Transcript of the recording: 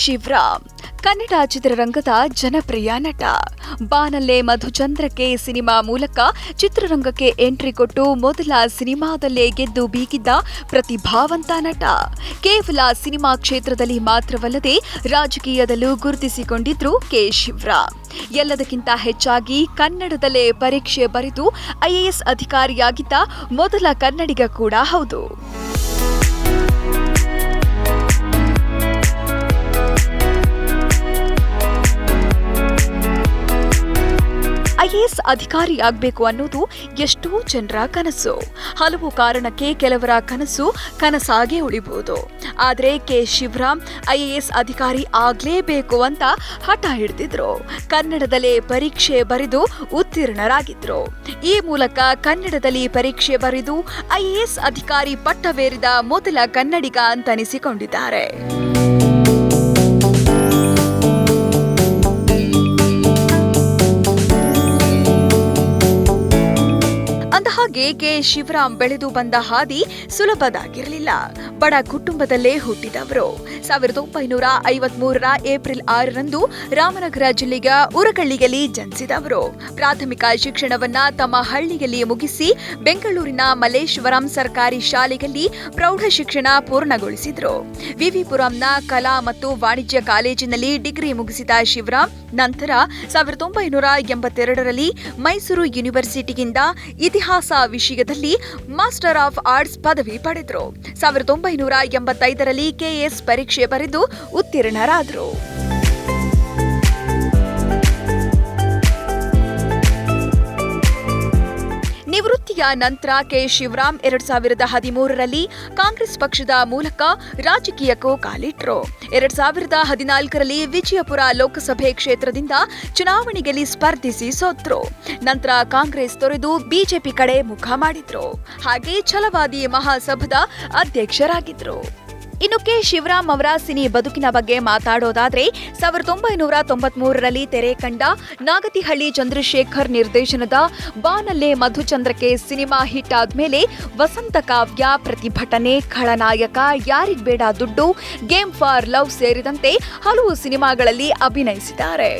ಶಿವರಾಮ್ ಕನ್ನಡ ಚಿತ್ರರಂಗದ ಜನಪ್ರಿಯ ನಟ. ಬಾನಲ್ಲೆ ಮಧುಚಂದ್ರಕ್ಕೆ ಸಿನಿಮಾ ಮೂಲಕ ಚಿತ್ರರಂಗಕ್ಕೆ ಎಂಟ್ರಿ ಕೊಟ್ಟು ಮೊದಲ ಸಿನಿಮಾದಲ್ಲೇ ಗೆದ್ದು ಬೀಗಿದ್ದ ಪ್ರತಿಭಾವಂತ ನಟ. ಕೇವಲ ಸಿನಿಮಾ ಕ್ಷೇತ್ರದಲ್ಲಿ ಮಾತ್ರವಲ್ಲದೆ ರಾಜಕೀಯದಲ್ಲೂ ಗುರುತಿಸಿಕೊಂಡಿದ್ರು ಕೆ ಶಿವರಾಮ್ ಎಲ್ಲದಕ್ಕಿಂತ ಹೆಚ್ಚಾಗಿ ಕನ್ನಡದಲ್ಲೇ ಪರೀಕ್ಷೆ ಬರೆದು ಐಎಎಸ್ ಅಧಿಕಾರಿಯಾಗಿದ್ದ ಮೊದಲ ಕನ್ನಡಿಗ ಕೂಡ ಹೌದು. ಐಎಎಸ್ ಅಧಿಕಾರಿ ಆಗಬೇಕು ಅನ್ನೋದು ಎಷ್ಟೋ ಜನರ ಕನಸು. ಹಲವು ಕಾರಣಕ್ಕೆ ಕೆಲವರ ಕನಸು ಕನಸಾಗೆ ಉಳಿಬಹುದು ಆದರೆ ಕೆ. ಶಿವರಾಮ್ ಐಎಎಸ್ ಅಧಿಕಾರಿ ಆಗಲೇಬೇಕು ಅಂತ ಹಠ ಹಿಡಿದಿದ್ರು. ಕನ್ನಡದಲ್ಲೇ ಪರೀಕ್ಷೆ ಬರೆದು ಉತ್ತೀರ್ಣರಾಗಿದ್ರು. ಈ ಮೂಲಕ ಕನ್ನಡದಲ್ಲಿ ಪರೀಕ್ಷೆ ಬರೆದು ಐಎಎಸ್ ಅಧಿಕಾರಿ ಪಟ್ಟವೇರಿದ ಮೊದಲ ಕನ್ನಡಿಗ ಅಂತನಿಸಿಕೊಂಡಿದ್ದಾರೆ. ಅಂದಹಾಗೆ ಕೆ ಶಿವರಾಮ್ ಬೆಳೆದು ಬಂದ ಹಾದಿ ಸುಲಭದಾಗಿರಲಿಲ್ಲ? ಬಡ ಕುಟುಂಬದಲ್ಲೇ ಹುಟ್ಟಿದವರು. ಸಾವಿರದ ಒಂಬೈನೂರ ಐವತ್ಮೂರರ ಏಪ್ರಿಲ್ ಆರರಂದು ರಾಮನಗರ ಜಿಲ್ಲೆಯ ಉರಕಳ್ಳಿಯಲ್ಲಿ ಜನಿಸಿದವರು. ಪ್ರಾಥಮಿಕ ಶಿಕ್ಷಣವನ್ನ ತಮ್ಮ ಹಳ್ಳಿಯಲ್ಲಿ ಮುಗಿಸಿ ಬೆಂಗಳೂರಿನ ಮಲ್ಲೇಶ್ವರಂ ಸರ್ಕಾರಿ ಶಾಲೆಯಲ್ಲಿ ಪ್ರೌಢ ಶಿಕ್ಷಣ ಪೂರ್ಣಗೊಳಿಸಿದ್ರು. ವಿವಿಪುರಂನ ಕಲಾ ಮತ್ತು ವಾಣಿಜ್ಯ ಕಾಲೇಜಿನಲ್ಲಿ ಡಿಗ್ರಿ ಮುಗಿಸಿದ ಶಿವರಾಮ್, ನಂತರ ಸಾವಿರದ ಒಂಬೈನೂರ ಎಂಬತ್ತೆರಡರಲ್ಲಿ ಮೈಸೂರು ಯೂನಿವರ್ಸಿಟಿಯಿಂದ ಇತಿಹಾಸ ವಿಷಯದಲ್ಲಿ ಮಾಸ್ಟರ್ ಆಫ್ ಆರ್ಟ್ಸ್ ಪದವಿ ಪಡೆದರು. ಸಾವಿರದ ಒಂಬೈನೂರ ಎಂಬತ್ತೈದರಲ್ಲಿ ಕೆಎಸ್ ಪರೀಕ್ಷೆ ಬರೆದು ಉತ್ತೀರ್ಣರಾದರು. ನಿವೃತ್ತಿಯ ನಂತರ ಕೆ. ಶಿವರಾಮ್ ಎರಡ್ ಸಾವಿರದ ಹದಿಮೂರರಲ್ಲಿ ಕಾಂಗ್ರೆಸ್ ಪಕ್ಷದ ಮೂಲಕ ರಾಜಕೀಯಕ್ಕೂ ಕಾಲಿಟ್ರು. ಎರಡ್ ಸಾವಿರದ ಹದಿನಾಲ್ಕರಲ್ಲಿ ವಿಜಯಪುರ ಲೋಕಸಭೆ ಕ್ಷೇತ್ರದಿಂದ ಚುನಾವಣೆಯಲ್ಲಿ ಸ್ಪರ್ಧಿಸಿ ಸೋತ್ರು. ನಂತರ ಕಾಂಗ್ರೆಸ್ ತೊರೆದು ಬಿಜೆಪಿ ಕಡೆ ಮುಖ ಮಾಡಿದ್ರು. ಹಾಗೆ ಛಲವಾದಿ ಮಹಾಸಭಾದ ಅಧ್ಯಕ್ಷರಾಗಿದ್ರು. ಇನ್ನು ಕೆ ಶಿವರಾಮ್ ಅವರ ಸಿನಿ ಬದುಕಿನ ಬಗ್ಗೆ ಮಾತಾಡೋದಾದ್ರೆ ಸಾವಿರದ ಒಂಬೈನೂರ ತೊಂಬತ್ಮೂರರಲ್ಲಿ ತೆರೆ ಕಂಡ ನಾಗತಿಹಳ್ಳಿ ಚಂದ್ರಶೇಖರ್ ನಿರ್ದೇಶನದ ಬಾನಲ್ಲೇ ಮಧುಚಂದ್ರಕ್ಕೆ ಸಿನಿಮಾ ಹಿಟ್ ಆದ್ಮೇಲೆ ವಸಂತ ಕಾವ್ಯ ಪ್ರತಿಭಟನೆ ಖಳನಾಯಕ, ಯಾರಿಗ್ ಬೇಡ ದುಡ್ಡು, ಗೇಮ್ ಫಾರ್ ಲವ್ ಸೇರಿದಂತೆ ಹಲವು ಸಿನಿಮಾಗಳಲ್ಲಿ ಅಭಿನಯಿಸಿದ್ದಾರೆ.